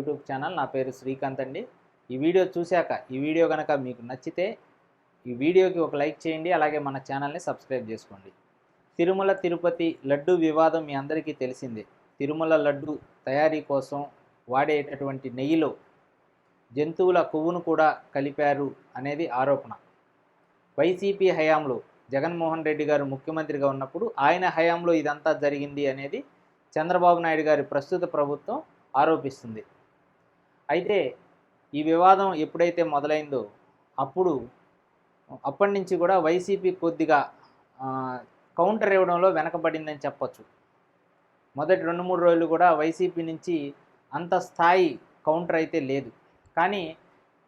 YouTube channel నా పేరు శ్రీకాంత్ అండి. ఈ వీడియో చూశాక ఈ వీడియో కనుక మీకు నచ్చితే ఈ వీడియోకి ఒక లైక్ చేయండి అలాగే మన ఛానల్ని సబ్స్క్రైబ్ చేసుకోండి. తిరుమల తిరుపతి లడ్డు వివాదం మీ అందరికీ తెలిసిందే. తిరుమల లడ్డు తయారీ కోసం వాడేటటువంటి నెయ్యిలో జంతువుల కొవ్వును కూడా కలిపారు అనేది ఆరోపణ. వైసీపీ హయాంలో జగన్మోహన్ రెడ్డి గారు ముఖ్యమంత్రిగా ఉన్నప్పుడు ఆయన హయాంలో ఇదంతా జరిగింది అనేది చంద్రబాబు నాయుడు గారి ప్రస్తుత ప్రభుత్వం ఆరోపిస్తుంది. అయితే ఈ వివాదం ఎప్పుడైతే మొదలైందో అప్పుడు అప్పటి నుంచి కూడా వైసీపీ కొద్దిగా కౌంటర్ ఇవ్వడంలో వెనకబడిందని చెప్పొచ్చు. మొదటి రెండు మూడు రోజులు కూడా వైసీపీ నుంచి అంత స్థాయి కౌంటర్ అయితే లేదు. కానీ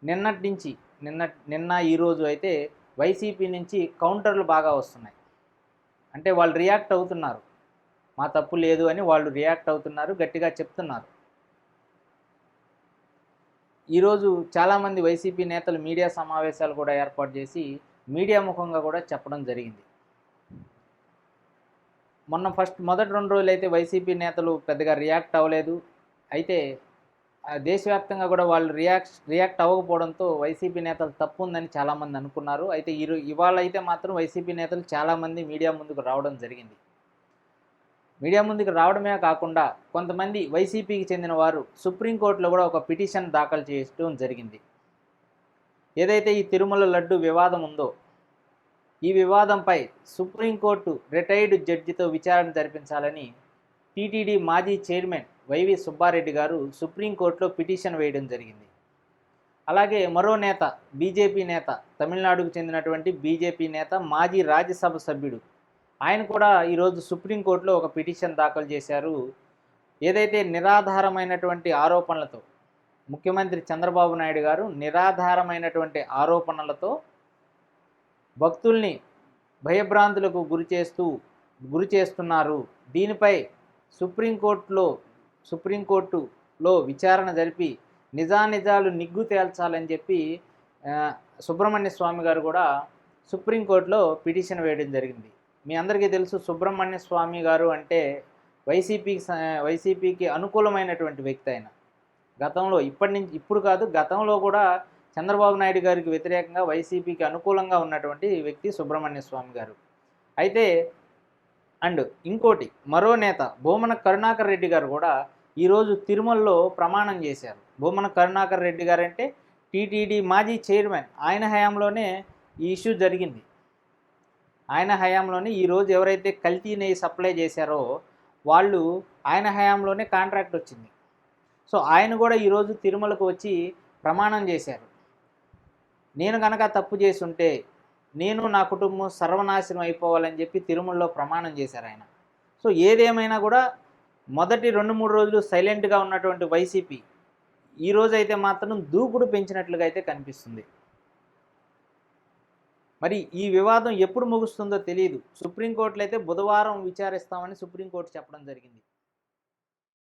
నిన్నటి నుంచి నిన్న నిన్న ఈరోజు అయితే వైసీపీ నుంచి కౌంటర్లు బాగా వస్తున్నాయి. అంటే వాళ్ళు రియాక్ట్ అవుతున్నారు. మా తప్పు లేదు అని వాళ్ళు రియాక్ట్ అవుతున్నారు గట్టిగా చెప్తున్నారు. ఈరోజు చాలామంది వైసీపీ నేతలు మీడియా సమావేశాలు కూడా ఏర్పాటు చేసి మీడియా ముఖంగా కూడా చెప్పడం జరిగింది. మొన్న ఫస్ట్ మొదటి రెండు రోజులు అయితే వైసీపీ నేతలు పెద్దగా రియాక్ట్ అవ్వలేదు. అయితే దేశవ్యాప్తంగా కూడా వాళ్ళు రియాక్ట్ రియాక్ట్ అవ్వకపోవడంతో వైసీపీ నేతలు తప్పు ఉందని చాలామంది అనుకున్నారు. అయితే ఈరో ఇవాళ అయితే మాత్రం వైసీపీ నేతలు చాలామంది మీడియా ముందుకు రావడం జరిగింది. మీడియా ముందుకు రావడమే కాకుండా కొంతమంది వైసీపీకి చెందిన వారు సుప్రీంకోర్టులో కూడా ఒక పిటిషన్ దాఖలు చేయడం జరిగింది. ఏదైతే ఈ తిరుమల లడ్డు వివాదం ఉందో ఈ వివాదంపై సుప్రీంకోర్టు రిటైర్డ్ జడ్జితో విచారణ జరిపించాలని టీటీడీ మాజీ చైర్మన్ వైవి సుబ్బారెడ్డి గారు సుప్రీంకోర్టులో పిటిషన్ వేయడం జరిగింది. అలాగే మరో నేత బీజేపీ నేత తమిళనాడుకు చెందినటువంటి బీజేపీ నేత మాజీ రాజ్యసభ సభ్యుడు ఆయన కూడా ఈరోజు సుప్రీంకోర్టులో ఒక పిటిషన్ దాఖలు చేశారు. ఏదైతే నిరాధారమైనటువంటి ఆరోపణలతో ముఖ్యమంత్రి చంద్రబాబు నాయుడు గారు నిరాధారమైనటువంటి ఆరోపణలతో భక్తుల్ని భయభ్రాంతులకు గురి చేస్తూ గురి చేస్తున్నారు. దీనిపై సుప్రీంకోర్టులో సుప్రీంకోర్టులో విచారణ జరిపి నిజానిజాలు నిగ్గు తేల్చాలని చెప్పి సుబ్రహ్మణ్య స్వామి గారు కూడా సుప్రీంకోర్టులో పిటిషన్ వేయడం జరిగింది. మీ అందరికీ తెలుసు సుబ్రహ్మణ్య స్వామి గారు అంటే వైసీపీకి వైసీపీకి అనుకూలమైనటువంటి వ్యక్తి ఆయన. గతంలో ఇప్పటి నుంచి ఇప్పుడు కాదు గతంలో కూడా చంద్రబాబు నాయుడు గారికి వ్యతిరేకంగా వైసీపీకి అనుకూలంగా ఉన్నటువంటి వ్యక్తి సుబ్రహ్మణ్య స్వామి గారు. అయితే అండ్ ఇంకోటి మరో నేత భూమన కరుణాకర్ రెడ్డి గారు కూడా ఈరోజు తిరుమలలో ప్రమాణం చేశారు. భూమన కరుణాకర్ రెడ్డి గారు అంటే టీటీడీ మాజీ చైర్మన్. ఆయన హయాంలోనే ఈ ఇష్యూ జరిగింది. ఆయన హయాంలోనే ఈరోజు ఎవరైతే కల్తీ నెయ్యి సప్లై చేశారో వాళ్ళు ఆయన హయాంలోనే కాంట్రాక్ట్ వచ్చింది. సో ఆయన కూడా ఈరోజు తిరుమలకు వచ్చి ప్రమాణం చేశారు. నేను కనుక తప్పు చేసి ఉంటే నేను నా కుటుంబం సర్వనాశనం అయిపోవాలని చెప్పి తిరుమలలో ప్రమాణం చేశారు ఆయన. సో ఏదేమైనా కూడా మొదటి రెండు మూడు రోజులు సైలెంట్గా ఉన్నటువంటి వైసీపీ ఈ మాత్రం దూకుడు పెంచినట్లుగా అయితే కనిపిస్తుంది. మరి ఈ వివాదం ఎప్పుడు ముగుస్తుందో తెలియదు సుప్రీంకోర్టులో అయితే బుధవారం విచారిస్తామని సుప్రీంకోర్టు చెప్పడం జరిగింది.